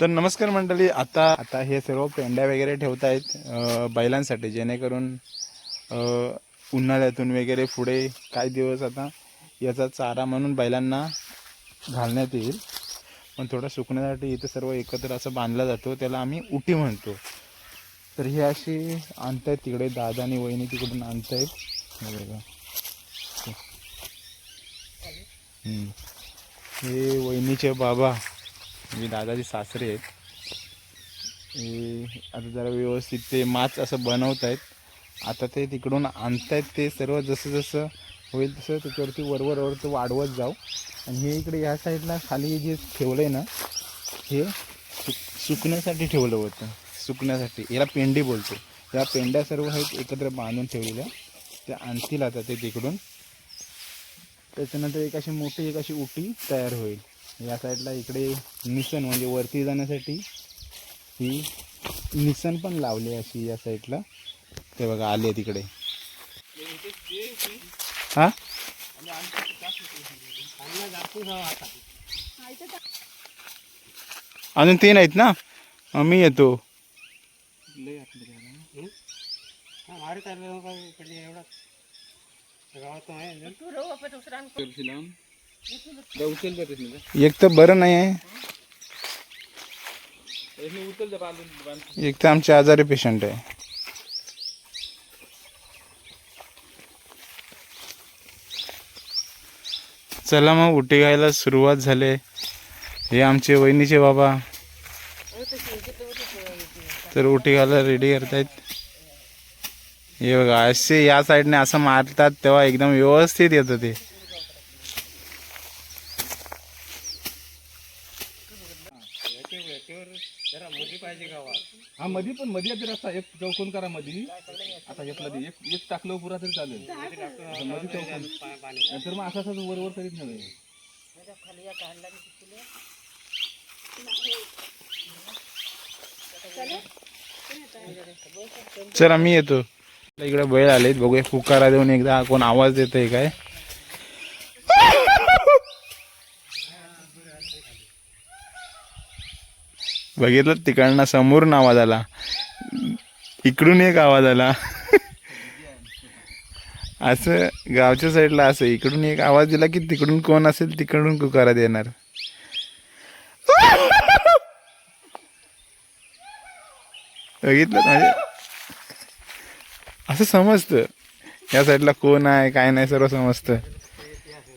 तर नमस्कार मंडळी आता आता हे सर्व पेंड्या वगैरे ठेवत आहेत बैलांसाठी जेणेकरून उन्हाळ्यातून वगैरे पुढे काही दिवस आता याचा चारा म्हणून बैलांना घालण्यात येईल. पण थोडं सुकण्यासाठी इथं सर्व एकत्र असं बांधला जातो त्याला आम्ही उटी म्हणतो. तर हे अशी आणतायत तिकडे दादा आणि वहिनी तिकडून आणतायत. आहेत बघा. हे वहिनीचे बाबा. म्हणजे दादाजी सासरे आहेत. आता जरा व्यवस्थित ते माच असं बनवत आहेत आता ते तिकडून आणतायत ते सर्व जसं जसं होईल तसं त्याच्यावरती वरवर वर ते वाढवत जाऊ. आणि हे इकडे या साईडला खाली जे ठेवलं आहे ना हे सुक सुकण्यासाठी ठेवलं होतं. सुकण्यासाठी. याला पेंडी बोलतो. या पेंड्या सर्व आहेत एकत्र बांधून ठेवलेल्या. त्या आणतील आता ते तिकडून. त्याच्यानंतर एक अशी मोठी एक अशी उटी तयार होईल. या साईडला इकडे निसन म्हणजे वरती जाण्यासाठी ही निसन पण लावली आहे अशी या साईडला. ते बघा आले तिकडे. हा? अजून तीन आहेत ना? मी येतो. एक तर बरं नाही आहे. एक तर आमचे आजारी पेशंट आहे. चला मग उटी घ्यायला सुरुवात झाले. हे आमचे वहिनीचे बाबा. तर उटी घायला रेडी करतायत. हे बघा असे या साईडने असं मारतात तेव्हा एकदम व्यवस्थित येतं ते हा मधी पण मधी जर असा एक चौकोन करा मधी आता एक ते एक एक टाकलं पुरा तरी चालेल. मध्ये मधी चौकोन. तर मग असं असं वर वर करीत नाही. आम्ही येतो. इकडे बैल आलेत. बघूया पुकारा देऊन एकदा कोण आवाज देतोय काय. बघितलं? तिकडनं समोरून आवाज आला. इकडून एक आवाज आला. असं गावच्या साईडला असं इकडून एक आवाज दिला की तिकडून कोण असेल तिकडून कुकारात येणार. बघितलं? म्हणजे असं समजतं. या साईडला कोण आहे काय नाही सर्व समजतं.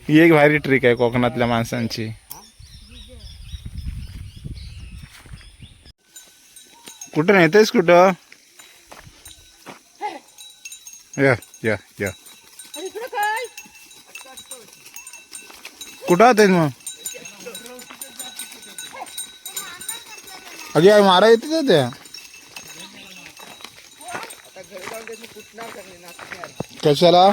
ही एक भारी ट्रिक आहे कोकणातल्या माणसांची. कुठं नेतेस कुठं? या या या. कुठं आहात मग अगे मारा येते त्या. कशाला?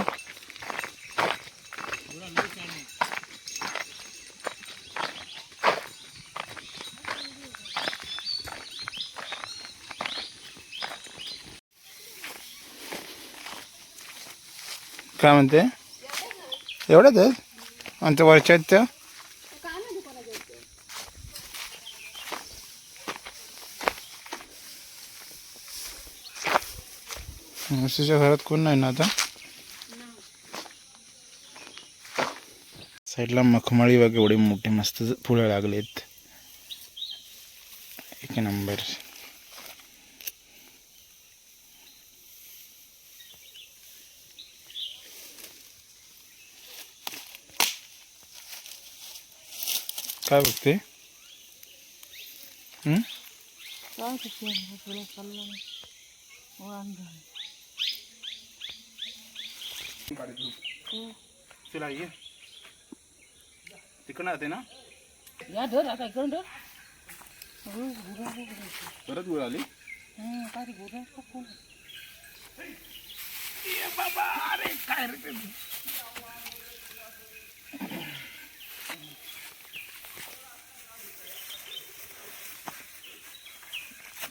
काय म्हणते? एवढ्याच आहेत आमच्या वरच्या आहेत त्या म्हशीच्या घरात कोण नाही ना आता? साईडला मखमाळी वगैरे एवढे मोठे मस्त फुलं लागलेत. एक नंबर. काय बघते? हं? चला ये. तिकडं येते ना? या धर आता इकडून धर. परत गुळ आली? हं, काय रे गोरा का कोण?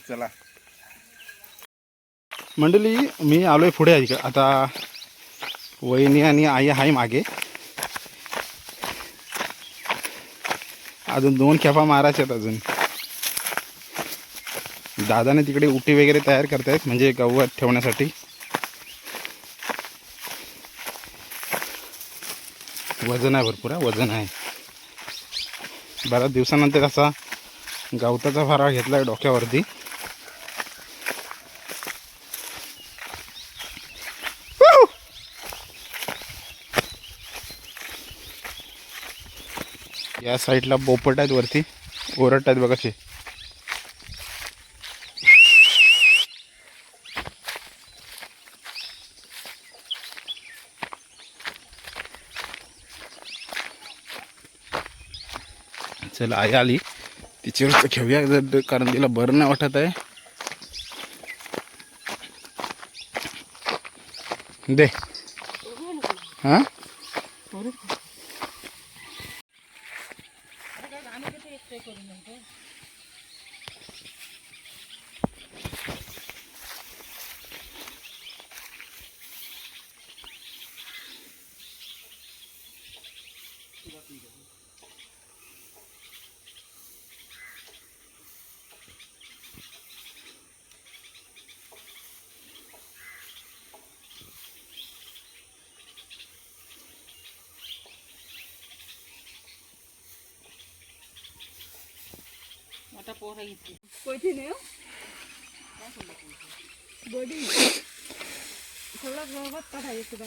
चला. मंडळी मी आलोय पुढे इकडे आता वहिनी आणि आई आहे मागे. अजून दोन खेपा मारायच्यात अजून. दादाने तिकडे उटी वगैरे तयार करतायत म्हणजे गवत ठेवण्यासाठी. वजन आहे भरपूर वजन आहे. बऱ्याच दिवसानंतर असा गवताचा फराळ घेतला आहे डोक्यावरती. या साईडला पोपट आहेत वरती. ओरट आहेत बघा ते. चला आई आली. तिच्यावर घेऊया जर कारण तिला बरं नाही वाटत आहे. दे. हां? मोठा पोर इथे कोयती नाही हो बडी थोडा गवत काढायचं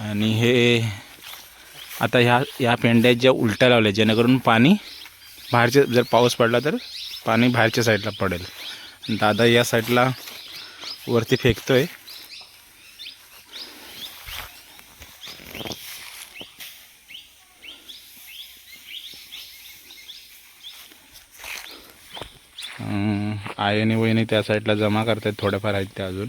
आणि हे आता ह्या ह्या पेंड्या ज्या उलट्या लावल्या जेणेकरून पाणी बाहेरच्या जर पाऊस पडला तर पाणी बाहेरच्या साईडला पडेल. दादा या साईडला वरती फेकतोय. आहे आयने वयने त्या साईडला जमा करतायत थोड्याफार आहेत त्या अजून.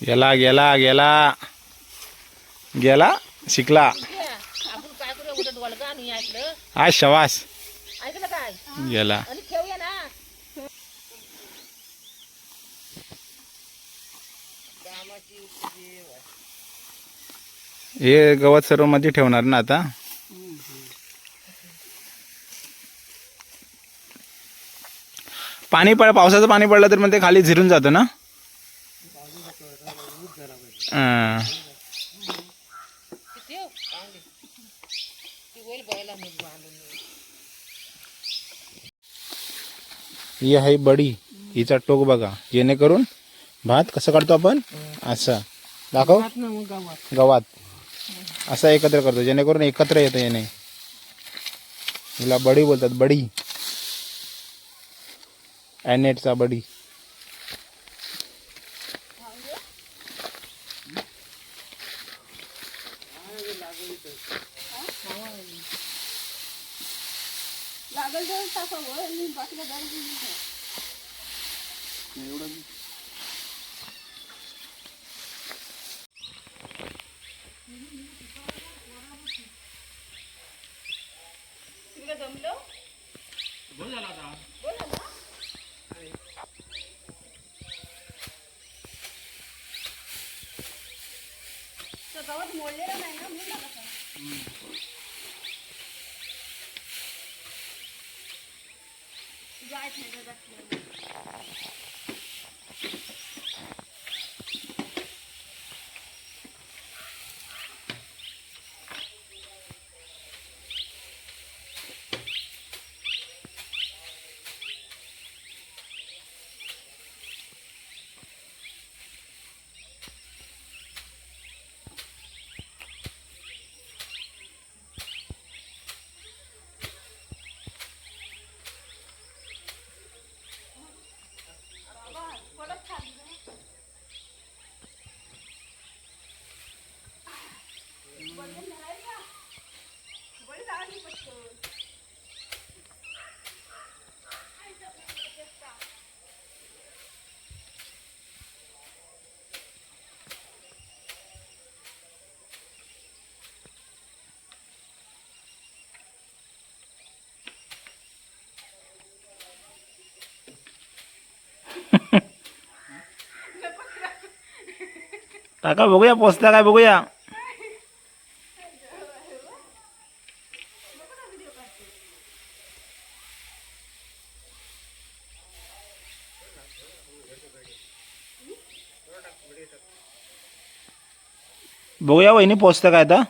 गेला गेला गेला. गेला शिकला. आज शवास. गेला. हे गवत सर्वमध्ये ठेवणार ना आता? पाणी पड पावसाचं पाणी पडलं तर मग ते खाली झिरून जातं ना? ही. आहे बडी हिचा टोक बघा. जेणेकरून भात कसं काढतो आपण? असं. दाखव. गवात. असं एकत्र करतो जेणेकरून एकत्र येतं याने. हिला बडी बोलतात बडी. ॲनेटचा बडी. लागल तर टाकावं आणि बाकीला डाळ गवत मोडलेलं नाही ना म्हणून लागत आहे. जायचं नाही, काय बघूया पोचता काय बघूया. बघूया वहिनी पोचता काय आता.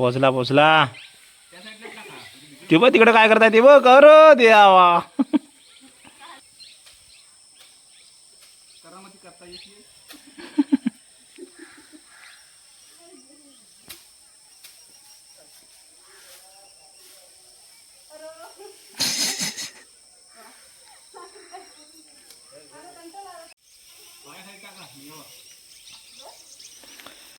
पोहोचला पोहोचला ते तिकडे काय करताय ते बघ कर Yeah.